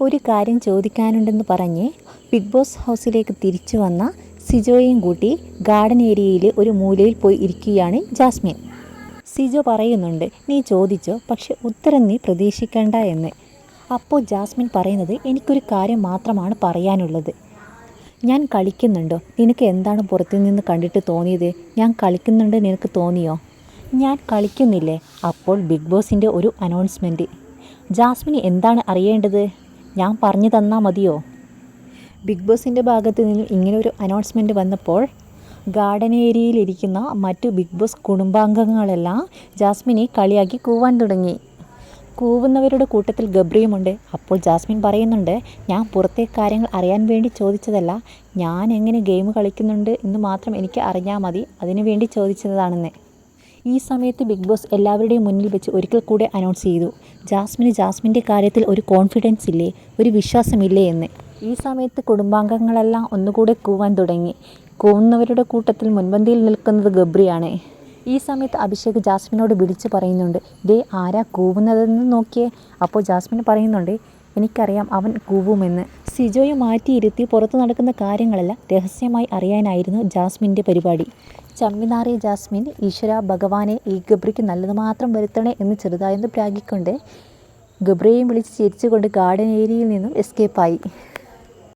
ഒരു കാര്യം ചോദിക്കാനുണ്ടെന്ന് പറഞ്ഞ് ബിഗ് ബോസ് ഹൗസിലേക്ക് തിരിച്ചു വന്ന സിജോയും കൂട്ടി ഗാർഡൻ ഏരിയയിൽ ഒരു മൂലയിൽ പോയി ഇരിക്കുകയാണ് ജാസ്മിൻ. സിജോ പറയുന്നുണ്ട് നീ ചോദിച്ചോ പക്ഷെ ഉത്തരം നീ പ്രതീക്ഷിക്കേണ്ട എന്ന്. അപ്പോൾ ജാസ്മിൻ പറയുന്നത് എനിക്കൊരു കാര്യം മാത്രമാണ് പറയാനുള്ളത്. ഞാൻ കളിക്കുന്നുണ്ടോ? നിനക്ക് എന്താണ് പുറത്തു നിന്ന് കണ്ടിട്ട് തോന്നിയത്? ഞാൻ കളിക്കുന്നുണ്ട് നിനക്ക് തോന്നിയോ? ഞാൻ കളിക്കുന്നില്ലേ? അപ്പോൾ ബിഗ് ബോസിന്റെ ഒരു അനൗൺസ്മെന്റ് ജാസ്മിന് എന്താണ് അറിയേണ്ടത്? ഞാൻ പറഞ്ഞു തന്നാൽ മതിയോ? ബിഗ് ബോസിന്റെ ഭാഗത്ത് നിന്നും ഇങ്ങനെ ഒരു അനൗൺസ്മെന്റ് വന്നപ്പോൾ ഗാർഡൻ ഏരിയയിലിരിക്കുന്ന മറ്റു ബിഗ് ബോസ് കുടുംബാംഗങ്ങളെല്ലാം ജാസ്മിനെ കളിയാക്കി കൂവാൻ തുടങ്ങി. കൂവുന്നവരുടെ കൂട്ടത്തിൽ ഗബ്രിയുമുണ്ട്. അപ്പോൾ ജാസ്മിൻ പറയുന്നുണ്ട് ഞാൻ പുറത്തെ കാര്യങ്ങൾ അറിയാൻ വേണ്ടി ചോദിച്ചതല്ല ഞാൻ എങ്ങനെ ഗെയിം കളിക്കുന്നുണ്ട് എന്ന് മാത്രം എനിക്ക് അറിഞ്ഞാൽ മതി. അതിനു വേണ്ടി ചോദിച്ചതാണെന്ന്. ഈ സമയത്ത് ബിഗ് ബോസ് എല്ലാവരുടെയും മുന്നിൽ വെച്ച് ഒരിക്കൽ കൂടെ അനൗൺസ് ചെയ്തു. ജാസ്മിന് ജാസ്മിന്റെ കാര്യത്തിൽ ഒരു കോൺഫിഡൻസ് ഇല്ലേ? ഒരു വിശ്വാസമില്ലേ എന്ന്. ഈ സമയത്ത് കുടുംബാംഗങ്ങളെല്ലാം ഒന്നുകൂടെ കൂവാൻ തുടങ്ങി. കൂവുന്നവരുടെ കൂട്ടത്തിൽ മുൻപന്തിയിൽ നിൽക്കുന്നത് ഗബ്രിയാണ്. ഈ സമയത്ത് അഭിഷേക് ജാസ്മിനോട് വിളിച്ച് പറയുന്നുണ്ട് ദേ ആരാ കൂവുന്നതെന്ന് നോക്കിയേ? അപ്പോൾ ജാസ്മിൻ പറയുന്നുണ്ട് എനിക്കറിയാം അവൻ കൂവുമെന്ന്. സിജോയെ മാറ്റിയിരുത്തി പുറത്തു നടക്കുന്ന കാര്യങ്ങളെല്ലാം രഹസ്യമായി അറിയാനായിരുന്നു ജാസ്മിന്റെ പരിപാടി. ചമ്മിനാറിയ ജാസ്മിൻ ഈശ്വര ഭഗവാനെ ഈ ഗബ്രിക്ക് നല്ലത് മാത്രം വരുത്തണേ എന്ന് ചെറുതായൊന്ന് പ്രാഗിക്കൊണ്ട് ഗബ്രയെയും വിളിച്ച് ചിരിച്ചുകൊണ്ട് ഗാർഡൻ ഏരിയയിൽ നിന്നും എസ്കേപ്പായി